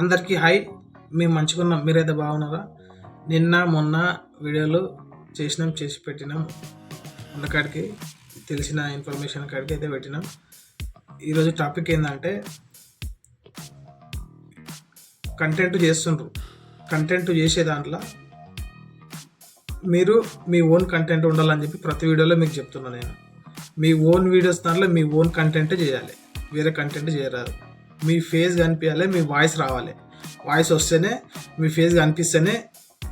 అందరికీ హాయ్. మేము మంచిగున్నాం మీరైతే బాగున్నారా? నిన్న మొన్న వీడియోలు చేసినాం చేసి పెట్టినాం. ఉన్న కాడికి తెలిసిన ఇన్ఫర్మేషన్ కాడికి అయితే పెట్టినాం. ఈరోజు టాపిక్ ఏంటంటే కంటెంట్ చేస్తుండ్రు. కంటెంట్ చేసే దాంట్లో మీరు మీ ఓన్ కంటెంట్ ఉండాలని చెప్పి ప్రతి వీడియోలో మీకు చెప్తున్నా నేను. మీ ఓన్ వీడియోస్ దాంట్లో మీ ఓన్ కంటెంట్ చేయాలి. వేరే కంటెంట్ చేయరాదు. మీ ఫేస్ కనిపించాలి మీ వాయిస్ రావాలి. వాయిస్ వస్తేనే మీ ఫేస్ కనిపిస్తేనే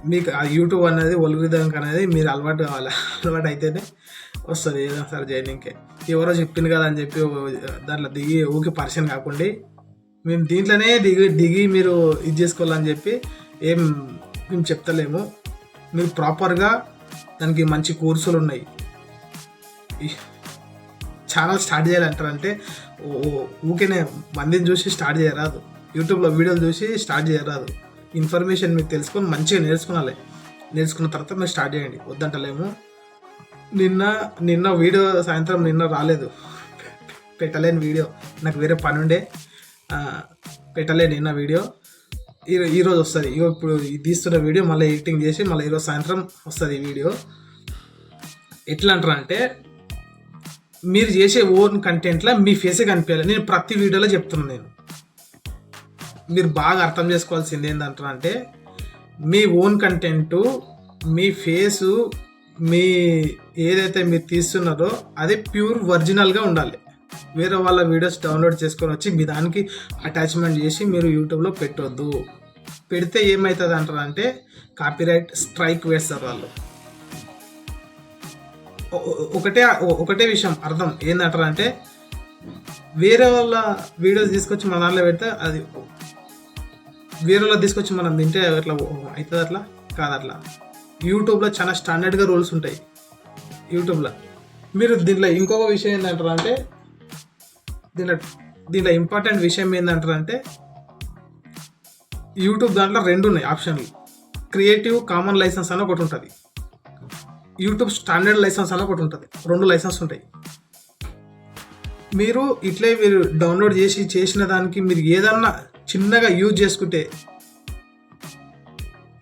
మీకు ఆ యూట్యూబ్ అనేది ఒలుగుదాం అనేది మీరు అలవాటు కావాలి. అలవాటు అయితేనే వస్తుంది ఏదో ఒకసారి జైనింగ్కే ఎవరో చెప్పింది కదా అని చెప్పి దాంట్లో దిగి ఊకి పరిచయం కాకుండా మేము దీంట్లోనే దిగి దిగి మీరు ఇది చేసుకోవాలని చెప్పి ఏం మేము చెప్తలేము. మీరు ప్రాపర్గా దానికి మంచి కోర్సులు ఉన్నాయి. ఛానల్ స్టార్ట్ చేయాలంటారంటే ఊకేనే ఊరికేనే మందిని చూసి స్టార్ట్ చేయరాదు. యూట్యూబ్లో వీడియోలు చూసి స్టార్ట్ చేయరాదు. ఇన్ఫర్మేషన్ మీకు తెలుసుకొని మంచిగా నేర్చుకోవాలి నేర్చుకున్న తర్వాత మీరు స్టార్ట్ చేయండి. వద్దంటలేము. నిన్న నిన్న వీడియో సాయంత్రం నిన్న రాలేదు. పెట్టలేని వీడియో. నాకు వేరే పని ఉండే. పెట్టలేను నిన్న వీడియో. ఈ ఈరోజు వస్తుంది. ఇగో ఇప్పుడు ఇది తీస్తున్న వీడియో మళ్ళీ ఎడిటింగ్ చేసి మళ్ళీ ఈరోజు సాయంత్రం వస్తుంది ఈ వీడియో. ఎట్లా అంటారు అంటే మీరు చేసే ఓన్ కంటెంట్లో మీ ఫేసే కనిపించాలి. నేను ప్రతి వీడియోలో చెప్తున్నాను నేను. మీరు బాగా అర్థం చేసుకోవాల్సింది ఏంటంటారు అంటే మీ ఓన్ కంటెంట్ మీ ఫేసు మీ ఏదైతే మీరు తీస్తున్నారో అది ప్యూర్ ఒరిజినల్గా ఉండాలి. వేరే వాళ్ళ వీడియోస్ డౌన్లోడ్ చేసుకొని వచ్చి మీ దానికి అటాచ్మెంట్ చేసి మీరు యూట్యూబ్లో పెట్టొద్దు. పెడితే ఏమవుతుంది అంటారంటే కాపీరైట్ స్ట్రైక్ వేస్తారు వాళ్ళు. ఒకటే ఒకటే విషయం అర్థం. ఏంటంటారు అంటే వేరే వాళ్ళ వీడియోస్ తీసుకొచ్చి మన దాంట్లో పెడితే అది వేరే వాళ్ళ తీసుకొచ్చి మనం తింటే అట్లా అవుతుంది అట్లా? కాదు అట్లా. యూట్యూబ్లో చాలా స్టాండర్డ్గా రూల్స్ ఉంటాయి. యూట్యూబ్లో. మీరు దీంట్లో ఇంకొక విషయం ఏంటంటారు అంటే దీంట్లో దీంట్లో ఇంపార్టెంట్ విషయం ఏంటంటారు అంటే యూట్యూబ్ దాంట్లో రెండు ఉన్నాయి ఆప్షన్లు క్రియేటివ్ కామన్ లైసెన్స్ అని ఒకటి ఉంటుంది. యూట్యూబ్ స్టాండర్డ్ లైసెన్స్ అని ఒకటి ఉంటుంది. రెండు లైసెన్స్ ఉంటాయి. మీరు ఇట్లే మీరు డౌన్లోడ్ చేసి చేసిన దానికి మీరు ఏదన్నా చిన్నగా యూజ్ చేసుకుంటే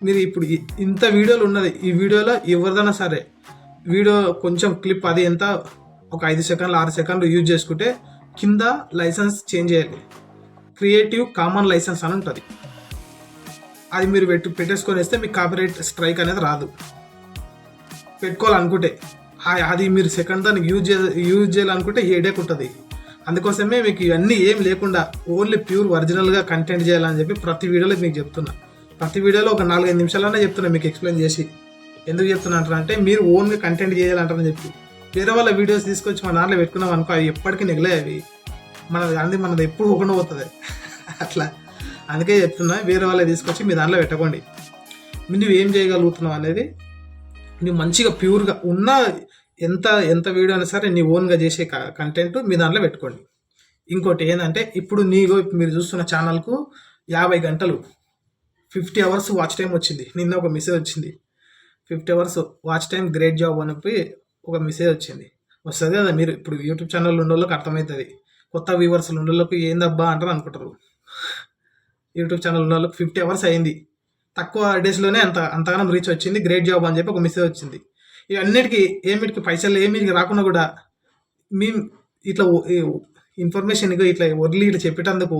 మీరు ఇప్పుడు ఇంత వీడియోలు ఉన్నది. ఈ వీడియోలో ఎవరిదైనా సరే వీడియో కొంచెం క్లిప్ అది ఎంత ఒక ఐదు సెకండ్లు ఆరు సెకండ్లు యూజ్ చేసుకుంటే కింద లైసెన్స్ చేంజ్ చేయాలి. క్రియేటివ్ కామన్ లైసెన్స్ అని ఉంటుంది. అది మీరు పెట్టు పెట్టేసుకొని వేస్తే మీకు కాపీరైట్ స్ట్రైక్ అనేది రాదు. పెట్టుకోవాలనుకుంటే. అది మీరు సెకండ్ దానికి యూజ్ చే యూజ్ చేయాలనుకుంటే హెడేక్ ఉంటుంది. అందుకోసమే మీకు ఇవన్నీ ఏం లేకుండా ఓన్లీ ప్యూర్ ఒరిజినల్గా కంటెంట్ చేయాలని చెప్పి ప్రతి వీడియోలో మీకు చెప్తున్నా. ప్రతి వీడియోలో ఒక నాలుగైదు నిమిషాలనే చెప్తున్నా మీకు ఎక్స్ప్లెయిన్ చేసి. ఎందుకు చెప్తున్నా అంటారు అంటే మీరు ఓన్గా కంటెంట్ చేయాలంటారని చెప్పి. వేరే వాళ్ళ వీడియోస్ తీసుకొచ్చి మన దాంట్లో పెట్టుకున్నాం అనుకో అవి ఎప్పటికీ నిగలే అవి మన అది మనది ఎప్పుడు పోకుండా పోతుంది. అట్లా. అందుకే చెప్తున్నా వేరే వాళ్ళే తీసుకొచ్చి మీ దాంట్లో పెట్టకండి. నువ్వు ఏం చేయగలుగుతున్నావు అనేది నువ్వు మంచిగా ప్యూర్గా ఉన్న ఎంత ఎంత వీడియో అయినా సరే నీ ఓన్గా చేసే కంటెంట్ మీ దాంట్లో పెట్టుకోండి. ఇంకోటి ఏంటంటే ఇప్పుడు నీకు మీరు చూస్తున్న ఛానల్కు యాభై గంటలు ఫిఫ్టీ అవర్స్ వాచ్ టైం వచ్చింది. నిన్న ఒక మెసేజ్ వచ్చింది. Fifty hours watch time great job అని ఒక మెసేజ్ వచ్చింది. వస్తుంది కదా మీరు ఇప్పుడు యూట్యూబ్ ఛానల్ ఉన్న వాళ్ళకి అర్థమవుతుంది. కొత్త వ్యూవర్స్ ఉన్న వాళ్ళకి ఏందబ్బా అంటారు అనుకుంటారు. యూట్యూబ్ ఛానల్ ఉన్న వాళ్ళకి ఫిఫ్టీ అవర్స్ అయింది. తక్కువ డేస్లోనే అంత అంతగానం రీచ్ వచ్చింది. గ్రేట్ జాబ్ అని చెప్పి ఒక మెసేజ్ వచ్చింది. ఇవన్నిటికీ ఏమిటికి పైసలు ఏమిటికి రాకుండా కూడా మేము ఇట్లా ఇన్ఫర్మేషన్ ఇట్లా వర్లీ ఇట్లా చెప్పేటందుకు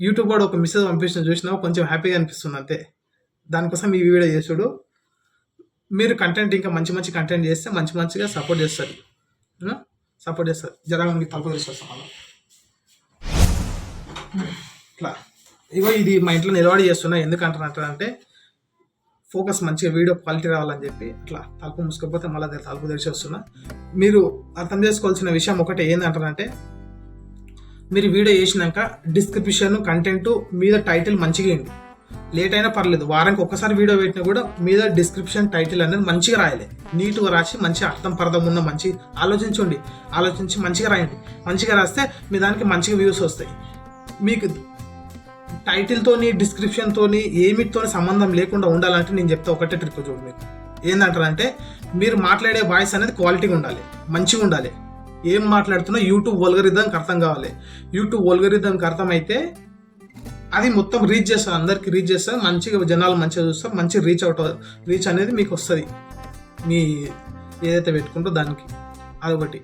యూట్యూబ్ వాడు ఒక మెసేజ్ పంపిస్తుంది చూసినా కొంచెం హ్యాపీగా అనిపిస్తుంది అంతే. దానికోసం ఈ వీడియో చేసుడు. మీరు కంటెంట్ ఇంకా మంచి మంచి కంటెంట్ చేస్తే మంచి మంచిగా సపోర్ట్ చేస్తారు. సపోర్ట్ చేస్తారు. జరగడానికి మీకు తలుపు తీసుకొస్తాం ఇట్లా. ఇగో ఇది మా ఇంట్లో నిలబడి చేస్తున్నా ఎందుకంటారంటారు అంటే ఫోకస్ మంచిగా వీడియో క్వాలిటీ రావాలని చెప్పి అట్లా తలుపు మూసుకపోతే మళ్ళీ తలుపు తెరిచి వస్తున్నా. మీరు అర్థం చేసుకోవాల్సిన విషయం ఒకటి ఏంటంటారంటే మీరు వీడియో చేసినాక డిస్క్రిప్షన్ కంటెంట్ మీద టైటిల్ మంచిగా ఏంటి లేట్ అయినా పర్లేదు వారానికి ఒక్కసారి వీడియో పెట్టినా కూడా మీద డిస్క్రిప్షన్ టైటిల్ అనేది మంచిగా రాయాలి. నీట్గా రాసి మంచి అర్థం పర్థం ఉన్న మంచి ఆలోచించండి. ఆలోచించి మంచిగా రాయండి. మంచిగా రాస్తే మీ దానికి మంచిగా వ్యూస్ వస్తాయి. మీకు టైటిల్తోని డిస్క్రిప్షన్తోని ఏమిటితో సంబంధం లేకుండా ఉండాలంటే నేను చెప్తా ఒకటే ట్రిక్ చూడు మీకు. ఏంటంటారంటే మీరు మాట్లాడే వాయిస్ అనేది క్వాలిటీగా ఉండాలి మంచిగా ఉండాలి. ఏం మాట్లాడుతున్నా యూట్యూబ్ వల్గరిథంకి అర్థం కావాలి. యూట్యూబ్ వల్గరిథంకి అర్థమైతే అది మొత్తం రీచ్ చేస్తారు అందరికీ రీచ్ చేస్తారు మంచిగా జనాలు మంచిగా చూస్తారు మంచి రీచ్ అవుట్ రీచ్ అనేది మీకు వస్తుంది. మీ ఏదైతే పెట్టుకుంటో దానికి. అదొకటి.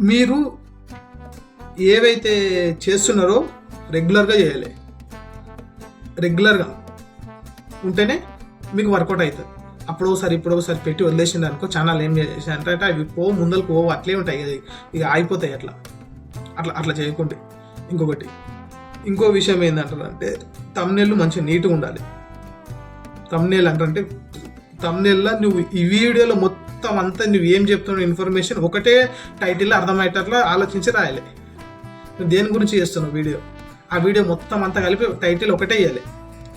మీరు ఏవైతే చేస్తున్నారో రెగ్యులర్గా చేయాలి. రెగ్యులర్గా ఉంటేనే మీకు వర్కౌట్ అవుతుంది. అప్పుడు ఒకసారి ఇప్పుడు ఒకసారి పెట్టి వదిలేసింది అనుకో ఛానల్ ఏం చేసి అంటే అవి పో ముందలకు పోవు అట్లే ఉంటాయి కదా ఇక అయిపోతాయి అట్లా. అట్లా అట్లా చేయకుంటే. ఇంకొకటి ఇంకో విషయం ఏంటంటే తమ్నేళ్ళు మంచిగా నీట్గా ఉండాలి. తమ్నేల్ అంటే తమ్నేల్లో నువ్వు ఈ వీడియోలో మొత్తం అంతా నువ్వు ఏం చెప్తున్నావు ఇన్ఫర్మేషన్ ఒకటే టైటిల్ అర్థమయ్యేటట్లా ఆలోచించి రాయాలి. నువ్వు దేని గురించి చేస్తున్నావు వీడియో? ఆ వీడియో మొత్తం అంతా కలిపి టైటిల్ ఒకటే ఇవ్వాలి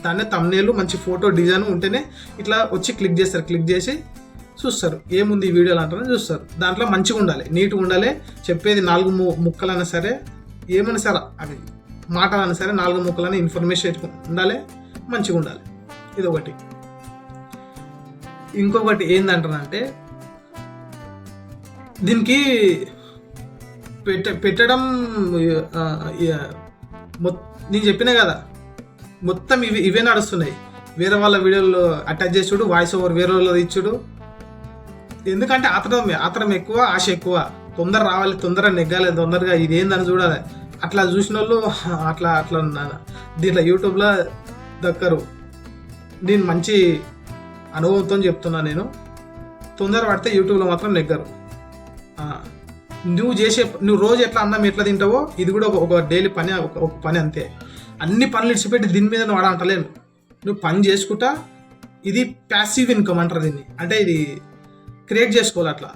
దాన్నే తమ్నేలు మంచి ఫోటో డిజైన్ ఉంటేనే ఇట్లా వచ్చి క్లిక్ చేస్తారు. క్లిక్ చేసి చూస్తారు. ఏముంది ఈ వీడియోలు అంటారని చూస్తారు. దాంట్లో మంచిగా ఉండాలి. నీట్గా ఉండాలి. చెప్పేది నాలుగు ము ముక్కలైనా సరే ఏమైనా సరే అవి మాటలైనా సరే నాలుగు ముక్కలైనా ఇన్ఫర్మేషన్ ఉండాలి. మంచిగా ఉండాలి. ఇది ఒకటి ఇంకొకటి ఏంటంటారంటే దీనికి పెట్ట పెట్టడం నేను చెప్పినా కదా మొత్తం ఇవి ఇవే నడుస్తున్నాయి. వేరే వాళ్ళ వీడియోలో అటాచ్ చేసుడు వాయిస్ ఓవర్ వేరే వాళ్ళది ఇచ్చుడు ఎందుకంటే ఆతరం ఆతరం ఎక్కువ ఆశ ఎక్కువ. తొందర రావాలి తొందర నెగ్గాలి తొందరగా ఇది ఏందని చూడాలి. అట్లా చూసిన వాళ్ళు అట్లా అట్లా దీంట్లో యూట్యూబ్లో దక్కరు. నేను మంచి అనుభవంతో చెప్తున్నా నేను. తొందర పడితే యూట్యూబ్లో మాత్రం నెగ్గరు. నువ్వు చేసే నువ్వు రోజు ఎట్లా అన్నం ఎట్లా తింటావో ఇది కూడా ఒక- డైలీ పని ఒక ఒక పని అంతే. అన్ని పనులు ఇడిచిపెట్టి దీని మీద నువ్వు అంటలేను నువ్వు పని చేసుకుంటా ఇది ప్యాసివ్ ఇన్కమ్ అంటారు దీన్ని. అంటే ఇది క్రియేట్ చేసుకోవాలి అట్లా.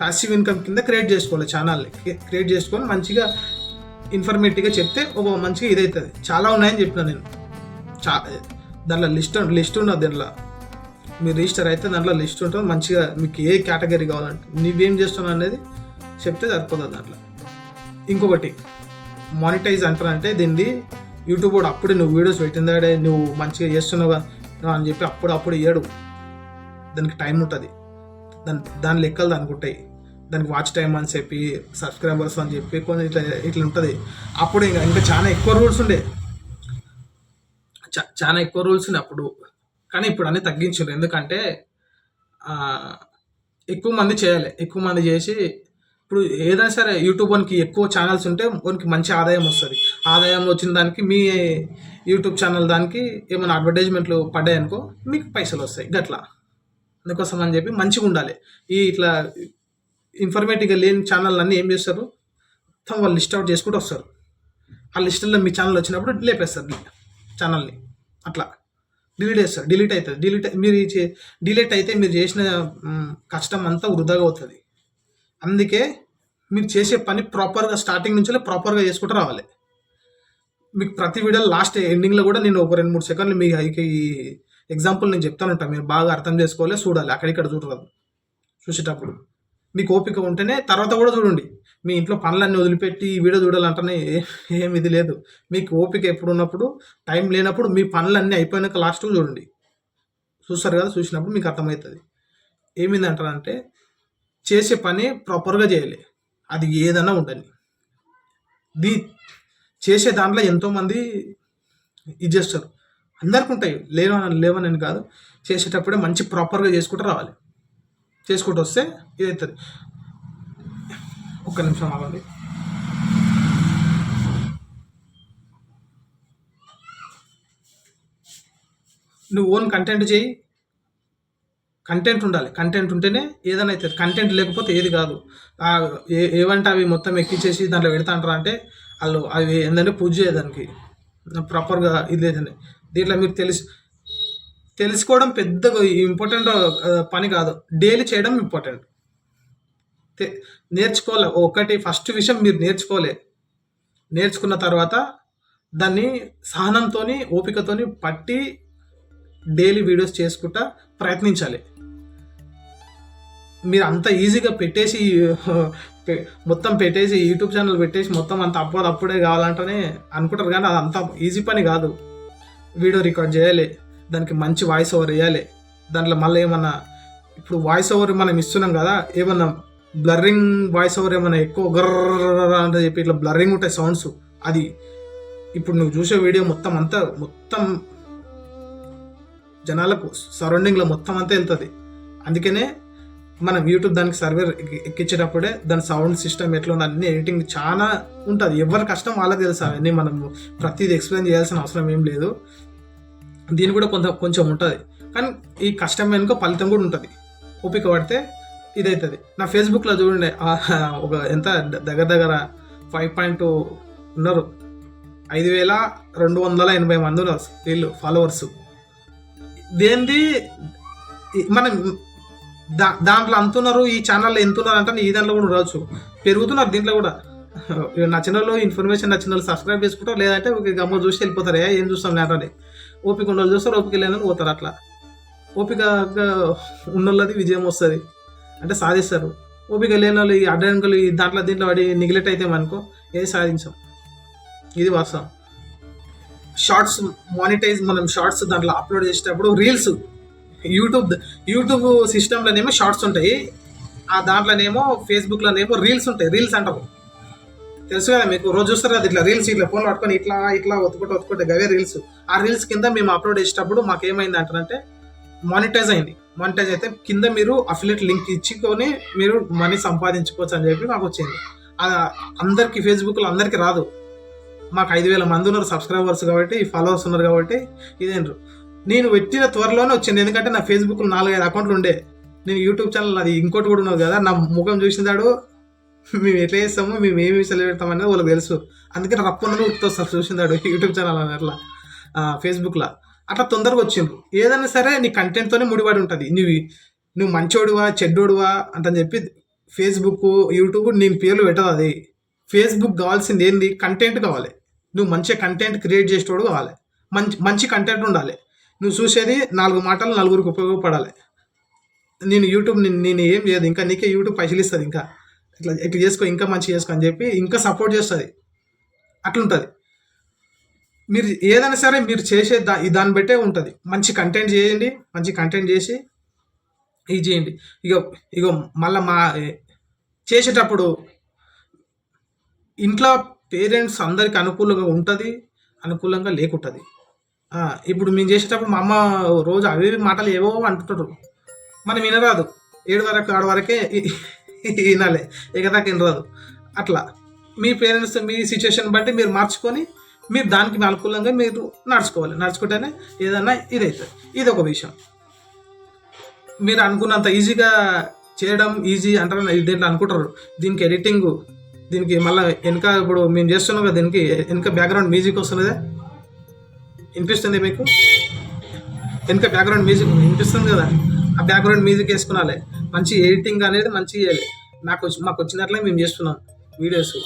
ప్యాసివ్ ఇన్కమ్ కింద క్రియేట్ చేసుకోవాలి ఛానల్ని క్రియేట్ చేసుకొని మంచిగా ఇన్ఫర్మేటివ్గా చెప్తే ఒక మంచిగా ఇదవుతుంది చాలా ఉన్నాయని చెప్పిన నేను. చా దాంట్లో లిస్ట్ లిస్ట్ ఉన్నది దాంట్లో. మీరు రిజిస్టర్ అయితే దాంట్లో లిస్ట్ ఉంటుంది. మంచిగా మీకు ఏ కేటగిరీ కావాలంటే నువ్వేం చేస్తున్నావు అనేది చెప్తే సరిపోతుంది దాంట్లో ఇంకొకటి మానిటైజ్ అంటారంటే దీన్ని యూట్యూబ్ కూడా అప్పుడే నువ్వు వీడియోస్ పెట్టిందాడే నువ్వు మంచిగా చేస్తున్నావు అని చెప్పి అప్పుడు అప్పుడు ఇయ్యడు. దానికి టైం ఉంటుంది. దాని దాని లెక్కలు దానికి ఉంటాయి. దానికి వాచ్ టైం అని చెప్పి సబ్స్క్రైబర్స్ అని చెప్పి కొన్ని ఇట్లా ఇట్లా ఉంటుంది. అప్పుడు ఇంకా ఇంకా చాలా ఎక్కువ రూల్స్ ఉండే. చా- చాలా ఎక్కువ రూల్స్ ఉన్నాయి అప్పుడు. కానీ ఇప్పుడు అన్నీ తగ్గించారు ఎందుకంటే ఎక్కువ మంది చేయాలి. ఎక్కువ మంది చేసి ఇప్పుడు ఏదైనా సరే యూట్యూబ్ వానికి ఎక్కువ ఛానల్స్ ఉంటే వానికి మంచి ఆదాయం వస్తుంది. ఆదాయం వచ్చిన దానికి మీ యూట్యూబ్ ఛానల్ దానికి ఏమైనా అడ్వర్టైజ్మెంట్లు పడ్డాయనుకో మీకు పైసలు వస్తాయి. గట్లా. అందుకోసం అని చెప్పి మంచిగా ఉండాలి. ఈ ఇట్లా ఇన్ఫర్మేటివ్గా లేని ఛానల్ అన్నీ ఏం చేస్తారు? మొత్తం వాళ్ళు లిస్ట్ అవుట్ చేసుకుంటూ వస్తారు. ఆ లిస్టుల్లో మీ ఛానల్ వచ్చినప్పుడు లేపేస్తారు ఛానల్ని అట్లా. డిలీట్ చేస్తారు. డిలీట్ అవుతుంది. డిలీట్ మీరు డిలీట్ అయితే మీరు చేసిన కష్టం అంతా వృధాగా అవుతుంది. అందుకే మీరు చేసే పని ప్రాపర్గా స్టార్టింగ్ నుంచి ప్రాపర్గా చేసుకుంటూ రావాలి. మీకు ప్రతి వీడియో లాస్ట్ ఎండింగ్లో కూడా నేను ఒక రెండు మూడు సెకండ్లు మీ ఈ ఎగ్జాంపుల్ నేను చెప్తాను ఉంటాను మీరు బాగా అర్థం చేసుకోవాలి చూడాలి. అక్కడిక్కడ చూడరాదు. చూసేటప్పుడు. మీకు ఓపిక ఉంటేనే తర్వాత కూడా చూడండి. మీ ఇంట్లో పనులన్నీ వదిలిపెట్టి ఈ వీడియో చూడాలంటేనే ఏ- ఏం ఇది లేదు. మీకు ఓపిక ఎప్పుడు ఉన్నప్పుడు టైం లేనప్పుడు మీ పనులన్నీ అయిపోయినాక లాస్ట్ చూడండి. చూస్తారు కదా చూసినప్పుడు మీకు అర్థమవుతుంది. ఏమిందంటారంటే చేసే పని ప్రాపర్గా చేయాలి. అది ఏదైనా ఉండని దీ చేసే దాంట్లో ఎంతోమంది ఇది చేస్తారు అందరికి ఉంటాయి. లేవని లేవనని కాదు. చేసేటప్పుడే మంచి ప్రాపర్గా చేసుకుంటూ రావాలి. చేసుకుంటూ వస్తే ఇదవుతుంది అవుతుంది ఒక్క నిమిషం ఆగండి. నువ్వు ఓన్ కంటెంట్ చేయి. కంటెంట్ ఉండాలి. కంటెంట్ ఉంటేనే ఏదైనా అవుతుంది. కంటెంట్ లేకపోతే ఏది కాదు. ఏ ఏవంటే అవి మొత్తం ఎక్కించేసి దాంట్లో పెడతాంటారా అంటే వాళ్ళు అవి ఏంటంటే పూజ చేయదానికి ప్రాపర్గా ఇది లేదండి. దీంట్లో మీరు తెలిసి. తెలుసుకోవడం పెద్ద ఇంపార్టెంట్ పని కాదు. డైలీ చేయడం ఇంపార్టెంట్ నేర్చుకోవాలి. ఒకటి ఫస్ట్ విషయం మీరు నేర్చుకోలే నేర్చుకున్న తర్వాత దాన్ని సహనంతోని ఓపికతోని పట్టి డైలీ వీడియోస్ చేసుకుంటా ప్రయత్నించాలి. మీరు అంత ఈజీగా పెట్టేసి పె- మొత్తం పెట్టేసి యూట్యూబ్ ఛానల్ పెట్టేసి మొత్తం అంత అప్పుడు అప్పుడే కావాలంటేనే అనుకుంటారు కానీ అది అంత ఈజీ పని కాదు. వీడియో రికార్డ్ చేయాలి దానికి మంచి వాయిస్ ఓవర్ వేయాలి దాంట్లో మళ్ళీ ఏమన్నా ఇప్పుడు వాయిస్ ఓవర్ మనం ఇస్తున్నాం కదా ఏమన్నా బ్లర్రింగ్ వాయిస్ ఓవర్ ఏమైనా ఎక్కువ గర్ర అంటే చెప్పి ఇట్లా బ్లర్రింగ్ ఉంటాయి సౌండ్స్ అది ఇప్పుడు నువ్వు చూసే వీడియో మొత్తం అంతా మొత్తం జనాలకు సరౌండింగ్లో మొత్తం అంతా వెళ్తుంది. అందుకనే మనం యూట్యూబ్ దానికి సర్వే ఎక్కించేటప్పుడే దాని సౌండ్ సిస్టమ్ ఎట్లా ఉంది అన్ని ఎడిటింగ్ చాలా ఉంటుంది. ఎవరి కష్టం వాళ్ళకి తెలుసు. అవన్నీ మనం ప్రతిదీ ఎక్స్ప్లెయిన్ చేయాల్సిన అవసరం ఏం లేదు. దీని కూడా కొంత కొంచెం ఉంటుంది. కానీ ఈ కష్టం వెనుక ఫలితం కూడా ఉంటుంది. ఓపిక పడితే ఇదవుతుంది నా ఫేస్బుక్లో చూడండి. ఒక ఎంత దగ్గర దగ్గర ఫైవ్ పాయింట్ ఉన్నారు. ఐదు వేల రెండు వందల ఎనభై మంది ఉన్నారు వీళ్ళు ఫాలోవర్స్ దేంది మనం దా దాంట్లో అంతున్నారు ఈ ఛానల్లో ఎంతున్నారు అంటే ఈ దాంట్లో కూడా రావచ్చు పెరుగుతున్నారు దీంట్లో కూడా. నచ్చిన వాళ్ళు ఇన్ఫర్మేషన్ నచ్చిన వాళ్ళు సబ్స్క్రైబ్ చేసుకుంటారు లేదంటే ఒక గమ్మ చూసి వెళ్ళిపోతారు. ఏ ఏం చూస్తాం లేటని ఓపిక ఉన్న వాళ్ళు చూస్తారు ఓపిక లేని పోతారు అట్లా. ఓపిక ఉన్నోళ్ళది విజయం వస్తుంది. అంటే సాధిస్తారు. ఓపిక లేని వాళ్ళు ఈ అడ్డంకులు ఈ దాంట్లో దీంట్లో పడి నెగ్లెక్ట్ అయితే అనుకో ఏది సాధించాం. ఇది వాస్తవం. షార్ట్స్ మానిటైజ్ మనం షార్ట్స్ దాంట్లో అప్లోడ్ చేసేటప్పుడు రీల్స్ యూట్యూబ్ యూట్యూబ్ సిస్టంలోనేమో షార్ట్స్ ఉంటాయి. ఆ దాంట్లోనేమో ఫేస్బుక్లోనేమో రీల్స్ ఉంటాయి. రీల్స్ అంటారు. తెలుసు కదా మీకు? రోజు చూస్తారు కదా ఇట్లా రీల్స్ ఇట్లా ఫోన్ పట్టుకొని ఇట్లా ఇట్లా ఒత్తుకుంటే ఒత్తుకుంటే గవే రీల్స్. ఆ రీల్స్ కింద మేము అప్లోడ్ చేసేటప్పుడు మాకు ఏమైంది అంటారంటే మానిటైజ్ అయింది. మానిటైజ్ అయితే కింద మీరు అఫిలియట్ లింక్ ఇచ్చుకొని మీరు మనీ సంపాదించుకోవచ్చు అని చెప్పి మాకు వచ్చింది. అందరికీ ఫేస్బుక్లో అందరికీ రాదు. మాకు ఐదు వేల మంది ఉన్నారు సబ్స్క్రైబర్స్ కాబట్టి ఫాలోవర్స్ ఉన్నారు కాబట్టి ఇదేంటారు నేను పెట్టిన త్వరలోనే వచ్చింది. ఎందుకంటే నా ఫేస్బుక్లో నాలుగైదు అకౌంట్లు ఉండే. నేను యూట్యూబ్ ఛానల్ అది ఇంకోటి కూడా ఉన్నది కదా నా ముఖం చూసిందాడు. మేము ఎట్లా చేస్తాము మేము ఏమి విషయాలు అనేది వాళ్ళకి తెలుసు. అందుకని రప్పని ఉత్తొస్తారు చూసిందాడు యూట్యూబ్ ఛానల్ అని అట్లా. ఫేస్బుక్లో అట్లా తొందరగా వచ్చిండ్రు. ఏదైనా సరే నీ కంటెంట్తోనే ముడిపడి ఉంటుంది. నువ్వు నువ్వు మంచోడువా చెడ్డోడువా అంటని చెప్పి ఫేస్బుక్ యూట్యూబ్ నేను పేర్లు పెట్టదు అది. ఫేస్బుక్ కావాల్సింది ఏంది? కంటెంట్ కావాలి. నువ్వు మంచి కంటెంట్ క్రియేట్ చేసేటోడు కావాలి. మంచి మంచి కంటెంట్ ఉండాలి. నువ్వు చూసేది నాలుగు మాటలు నలుగురికి ఉపయోగపడాలి. నేను యూట్యూబ్ నేను ఏం చేయదు. ఇంకా నీకే యూట్యూబ్ పైసలు ఇస్తుంది ఇంకా. ఇట్లా ఇట్లా చేసుకో ఇంకా మంచి చేసుకో అని చెప్పి ఇంకా సపోర్ట్ చేస్తుంది. అట్లుంటుంది. మీరు ఏదైనా సరే మీరు చేసే దా దాన్ని బట్టే ఉంటుంది. మంచి కంటెంట్ చేయండి. మంచి కంటెంట్ చేసి ఇది చేయండి. ఇక ఇక మళ్ళీ మా చేసేటప్పుడు ఇంట్లో పేరెంట్స్ అందరికి అనుకూలంగా ఉంటుంది అనుకూలంగా లేకుంటుంది. ఇప్పుడు మేము చేసేటప్పుడు మా అమ్మ రోజు అవి మాటలు ఏవో అంటుంటారు. మనం వినరాదు. ఏడు వరకు ఆడ వరకే ఇ- వినాలి. వినరాదు. అట్లా. మీ పేరెంట్స్ మీ సిచ్యువేషన్ బట్టి మీరు మార్చుకొని మీరు దానికి అనుకూలంగా మీరు నడుచుకోవాలి. నడుచుకుంటేనే ఏదన్నా ఇదవుతుంది ఇది ఒక విషయం. మీరు అనుకున్నంత ఈజీగా చేయడం ఈజీ అంటారు దీంట్లో అనుకుంటారు. దీనికి ఎడిటింగ్ దీనికి మళ్ళీ వెనక ఇప్పుడు మేము చేస్తున్నాం కదా దీనికి వెనక బ్యాక్గ్రౌండ్ మ్యూజిక్ వస్తున్నదే. వినిపిస్తుంది మీకు? వెనుక బ్యాక్గ్రౌండ్ మ్యూజిక్ వినిపిస్తుంది కదా. ఆ బ్యాక్గ్రౌండ్ మ్యూజిక్ వేసుకునాలి. మంచి ఎడిటింగ్ అనేది మంచి చేయాలి. నాకు మాకు వచ్చినట్లే మేము చేస్తున్నాం వీడియోస్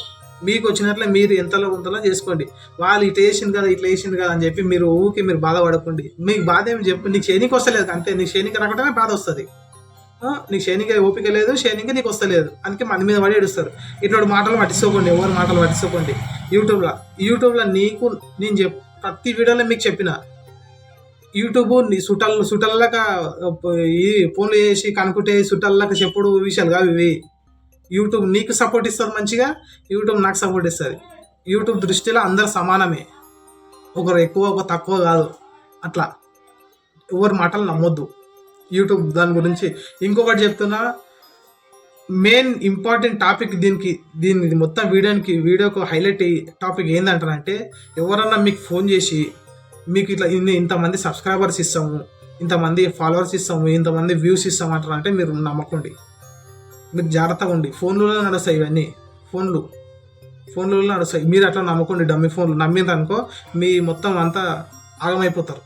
మీకు వచ్చినట్లే మీరు ఎంతలో కొంతలో చేసుకోండి. వాళ్ళు ఇట్లా వేసింది కదా ఇట్లా వేసింది కదా అని చెప్పి మీరు ఊరికి మీరు బాధపడకండి. మీకు బాధ ఏమి చెప్పు నీకు శనికి వస్తలేదు అంతే. నీకు శనికి రాకటమే బాధ వస్తుంది. నీకు శనికి ఓపిక లేదు శనికి నీకు వస్తలేదు. అందుకే మన మీద పడి ఏడుస్తారు. ఇటువంటి మాటలు పట్టించుకోకండి ఎవరి మాటలు పట్టించుకోకండి. యూట్యూబ్లో యూట్యూబ్లో నీకు నేను చెప్ ప్రతి వీడియోలో మీకు చెప్పిన. యూట్యూబ్ సుటల్ సుటల్లాగా ఈ ఫోన్లు చేసి కనుక్కుంటే సుటల్లాగా చెప్పుడు విషయాలు కావు ఇవి. యూట్యూబ్ నీకు సపోర్ట్ ఇస్తుంది మంచిగా యూట్యూబ్ నాకు సపోర్ట్ ఇస్తుంది. యూట్యూబ్ దృష్టిలో అందరు సమానమే. ఒకరు ఎక్కువ ఒకరు తక్కువ కాదు. అట్లా. ఎవరి మాటలు నమ్మొద్దు. యూట్యూబ్ దాని గురించి ఇంకొకటి చెప్తున్నా మెయిన్ ఇంపార్టెంట్ టాపిక్ దీనికి దీని మొత్తం వీడియోకి వీడియోకు హైలైట్ టాపిక్ ఏంటంటారంటే ఎవరన్నా మీకు ఫోన్ చేసి మీకు ఇట్లా ఇన్ని ఇంతమంది సబ్స్క్రైబర్స్ ఇస్తాము ఇంతమంది ఫాలోవర్స్ ఇస్తాము ఇంతమంది వ్యూస్ ఇస్తాము అంటారంటే మీరు నమ్మకండి. మీరు జాగ్రత్తగా ఉండి ఫోన్లలో నడుస్తాయి ఇవన్నీ ఫోన్లు ఫోన్లలో నడుస్తాయి. మీరు అట్లా నమ్మకండి డమ్మి ఫోన్లు నమ్మింది అనుకో మీ మొత్తం అంతా ఆగమైపోతారు.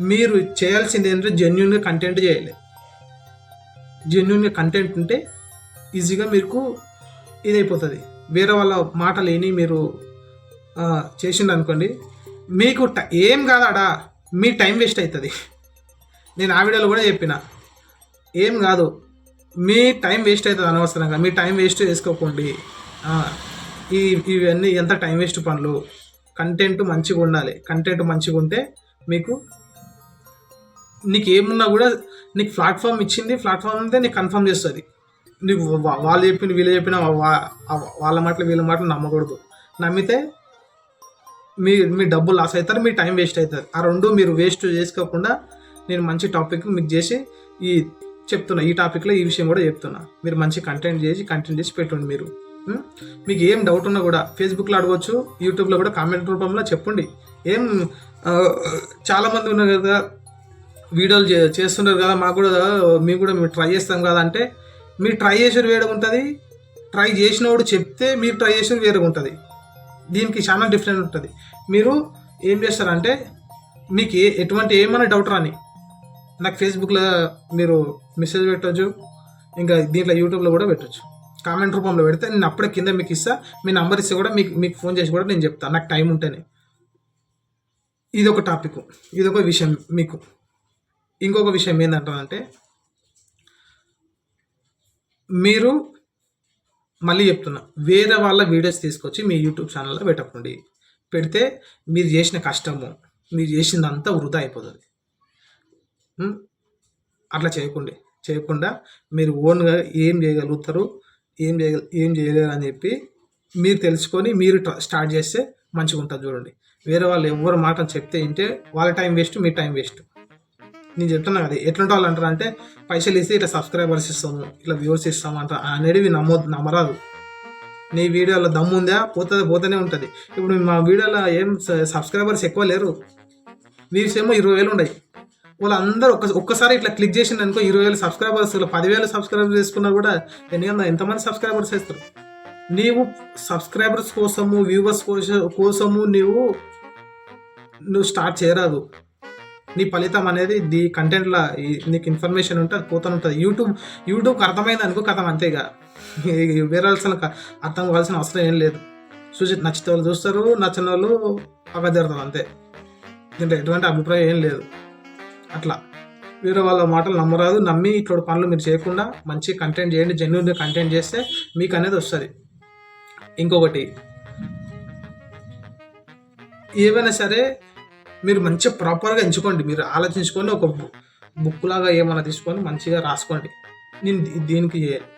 మీరు చేయాల్సింది ఏంటంటే జెన్యున్గా కంటెంట్ చేయాలి. జెన్యున్గా కంటెంట్ ఉంటే ఈజీగా మీకు ఇదైపోతుంది. వేరే వాళ్ళ మాటలు విని మీరు చేసిండు అనుకోండి మీకు ట- ఏం కాదాడా మీ టైం వేస్ట్ అవుతుంది నేను ఆ వీడియోలో కూడా చెప్పిన ఏం కాదు మీ టైం వేస్ట్ అవుతుంది అనవసరంగా మీ టైం వేస్ట్ చేసుకోకండి. ఈ ఇవన్నీ ఎంత టైం వేస్ట్ పనులు కంటెంట్ మంచిగా ఉండాలి. కంటెంట్ మంచిగా ఉంటే మీకు నీకు ఏమున్నా కూడా నీకు ప్లాట్ఫామ్ ఇచ్చింది ప్లాట్ఫామ్ అంతే నీకు కన్ఫర్మ్ చేస్తుంది. నీకు వాళ్ళు చెప్పిన వీళ్ళు చెప్పిన వా- వాళ్ళ మాటలు వీళ్ళ మాటలు నమ్మకూడదు. నమ్మితే మీ మీ డబ్బు లాస్ అవుతారు మీ టైం వేస్ట్ అవుతుంది ఆ రెండు మీరు వేస్ట్ చేసుకోకుండా నేను మంచి టాపిక్ మీకు చేసి ఈ చెప్తున్నా ఈ టాపిక్లో ఈ విషయం కూడా చెప్తున్నా. మీరు మంచి కంటెంట్ చేసి కంటెంట్ చేసి పెట్టండి మీరు. మీకు ఏం డౌట్ ఉన్నా కూడా ఫేస్బుక్లో అడగవచ్చు యూట్యూబ్లో కూడా కామెంట్ రూపంలో చెప్పండి. ఏం చాలామంది ఉన్నారు కదా వీడియోలు చే చేస్తున్నారు కదా మాకు కూడా మేము కూడా మేము ట్రై చేస్తాం కదా అంటే మీరు ట్రై చేసేది వేరేగా ఉంటుంది. ట్రై చేసినోడు చెప్తే మీరు ట్రై చేసేది వేరేగా ఉంటుంది. దీనికి చాలా డిఫరెంట్ ఉంటుంది. మీరు ఏం చేస్తారంటే మీకు ఏ ఎటువంటి ఏమైనా డౌట్ రాని నాకు ఫేస్బుక్లో మీరు మెసేజ్ పెట్టవచ్చు ఇంకా దీంట్లో యూట్యూబ్లో కూడా పెట్టచ్చు. కామెంట్ రూపంలో పెడితే నేను అప్పుడే కింద మీకు ఇస్తా మీ నంబర్ ఇస్తే కూడా మీకు మీకు ఫోన్ చేసి కూడా నేను చెప్తాను నాకు టైం ఉంటేనే. ఇది ఒక టాపిక్ ఇది ఒక విషయం మీకు. ఇంకొక విషయం ఏంటంటే మీరు మళ్ళీ చెప్తున్నా వేరే వాళ్ళ వీడియోస్ తీసుకొచ్చి మీ యూట్యూబ్ ఛానల్లో పెట్టకండి. పెడితే మీరు చేసిన కష్టము మీరు చేసిందంతా వృధా అయిపోతుంది. అట్లా చేయకండి. చేయకుండా మీరు ఓన్గా ఏం చేయగలుగుతారు ఏం చేయ ఏం చేయలేరు అని చెప్పి మీరు తెలుసుకొని మీరు స్టార్ట్ చేస్తే మంచిగా ఉంటుంది చూడండి. వేరే వాళ్ళు ఎవరు మాట చెప్తే వింటే వాళ్ళ టైం వేస్ట్ మీ టైం వేస్ట్ నేను చెప్తున్నా కదా ఎట్లాంటి అంటారు అంటే పైసలు ఇస్తే ఇట్లా సబ్స్క్రైబర్స్ ఇస్తాము ఇట్లా వ్యూవర్స్ ఇస్తాము అంట అనేది నమ్మ నమ్మరాదు. నీ వీడియోలో దమ్ము ఉందా? పోతుంది పోతూనే ఉంటుంది. ఇప్పుడు మా వీడియోలో ఏం సబ్స్క్రైబర్స్ ఎక్కువ లేరు. వ్యూస్ ఏమో ఇరవై వేలు ఉన్నాయి వాళ్ళందరూ ఒక్క ఒక్కసారి ఇట్లా క్లిక్ చేసింది అనుకో ఇరవై వేల సబ్స్క్రైబర్స్ పదివేలు సబ్స్క్రైబర్స్ చేసుకున్నా కూడా ఎందుకంటే ఎంతమంది సబ్స్క్రైబర్స్ వేస్తారు నీవు సబ్స్క్రైబర్స్ కోసము వ్యూవర్స్ కోసము నీవు నువ్వు స్టార్ట్ చేయరాదు. నీ ఫలితం అనేది నీ కంటెంట్లో నీకు ఇన్ఫర్మేషన్ ఉంటే అది పోతూనే ఉంటుంది. యూట్యూబ్ యూట్యూబ్కి అర్థమైంది అనుకో కథం అంతేగా ఇక. వేరే అర్థం కావాల్సిన అవసరం ఏం లేదు. చూసి నచ్చితే వాళ్ళు చూస్తారు నచ్చిన వాళ్ళు పక్క జరుగుతారు అంతే. దీంట్లో ఎటువంటి అభిప్రాయం ఏం లేదు. అట్లా. వేరే వాళ్ళ మాటలు నమ్మరాదు. నమ్మి ఇటువంటి పనులు మీరు చేయకుండా మంచి కంటెంట్ చేయండి జెన్యున్గా కంటెంట్ చేస్తే మీకు అనేది వస్తుంది. ఇంకొకటి. ఏవైనా సరే మీరు మంచిగా ప్రాపర్గా ఎంచుకోండి. మీరు ఆలోచించుకొని ఒక బుక్ లాగా ఏమైనా తీసుకొని మంచిగా రాసుకోండి. నేను దీనికి చేయాలి.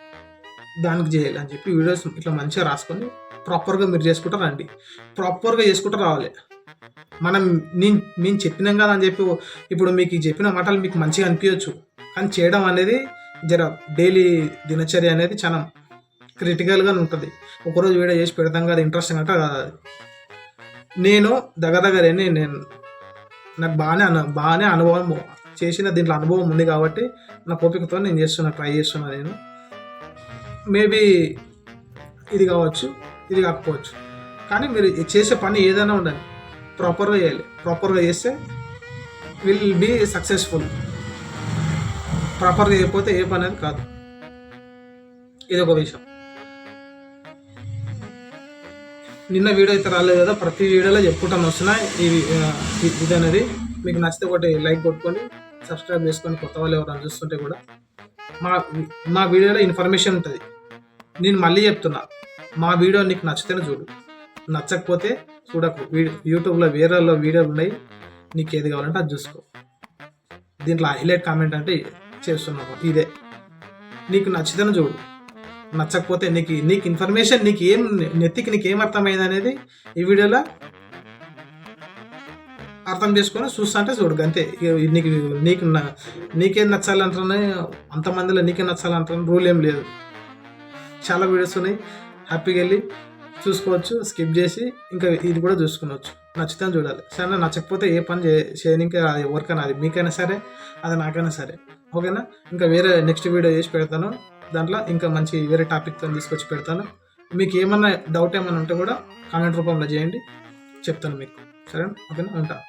దానికి చేయాలి అని చెప్పి వీడియోస్ ఇట్లా మంచిగా రాసుకొని ప్రాపర్గా మీరు చేసుకుంటా రండి. ప్రాపర్గా చేసుకుంటూ రావాలి. మనం నేను నేను చెప్పినాం కదా అని చెప్పి ఇప్పుడు మీకు చెప్పిన మాటలు మీకు మంచిగా అనిపించవచ్చు కానీ చేయడం అనేది జర డైలీ దినచర్య అనేది చాలా క్రిటికల్గా ఉంటుంది. ఒకరోజు వీడియో చేసి పెడతాం కదా ఇంట్రెస్టింగ్ అంటే నేను దగ్గర దగ్గర నేను నాకు బాగానే అను బాగానే అనుభవం చేసిన దీంట్లో అనుభవం ఉంది కాబట్టి నా ఓపికతో నేను చేస్తున్నా ట్రై చేస్తున్నా నేను. మేబీ ఇది కావచ్చు ఇది కాకపోవచ్చు. కానీ మీరు చేసే పని ఏదైనా ఉండాలి. ప్రాపర్గా చేయాలి. ప్రాపర్గా చేస్తే విల్ బీ సక్సెస్ఫుల్ ప్రాపర్గా చేయకపోతే ఏ పని అనేది కాదు. ఇది ఒక విషయం. నిన్న వీడియో అయితే రాలేదు కదా ప్రతి వీడియోలో చెప్పుకుంటాను వస్తున్నా. ఇది ఇది అనేది మీకు నచ్చితే ఒకటి లైక్ కొట్టుకొని సబ్స్క్రైబ్ చేసుకొని కొత్త వాళ్ళు ఎవరైనా చూస్తుంటే కూడా మా మా వీడియోలో ఇన్ఫర్మేషన్ ఉంటుంది. నేను మళ్ళీ చెప్తున్నా మా వీడియో నీకు నచ్చితేనే చూడు. నచ్చకపోతే చూడకు. యూట్యూబ్లో వేరే వీడియోలు ఉన్నాయి. నీకు ఏది కావాలంటే అది చూసుకో. దీంట్లో హైలైట్ కామెంట్ అంటే చేస్తున్నాము ఇదే. నీకు నచ్చితేనే చూడు. నచ్చకపోతే నీకు నీకు ఇన్ఫర్మేషన్ నీకు ఏం నెత్తికి నీకు ఏం అర్థమైంది అనేది ఈ వీడియోలో అర్థం చేసుకొని చూస్తా అంటే చూడు అంతే నీకు నీకు నీకేం నచ్చాలంటారని అంతమందిలో నీకే నచ్చాలంటారని రూల్ ఏం లేదు. చాలా వీడియోస్ ఉన్నాయి. హ్యాపీగా వెళ్ళి చూసుకోవచ్చు స్కిప్ చేసి ఇంకా ఇది కూడా చూసుకోవచ్చు నచ్చితే చూడాలి. సరే నచ్చకపోతే ఏ పని చే చేయడానికి ఎవరికైనా అది మీకైనా సరే అది నాకైనా సరే. ఓకేనా? ఇంకా వేరే నెక్స్ట్ వీడియో చేసి పెడతాను. దాంట్లో ఇంకా మంచి వేరే టాపిక్తో తీసుకొచ్చి పెడతాను. మీకు ఏమన్నా డౌట్ ఏమైనా ఉంటే కూడా కామెంట్ రూపంలో చేయండి. చెప్తాను మీకు. సరేనా? ఓకేనా? ఉంటా.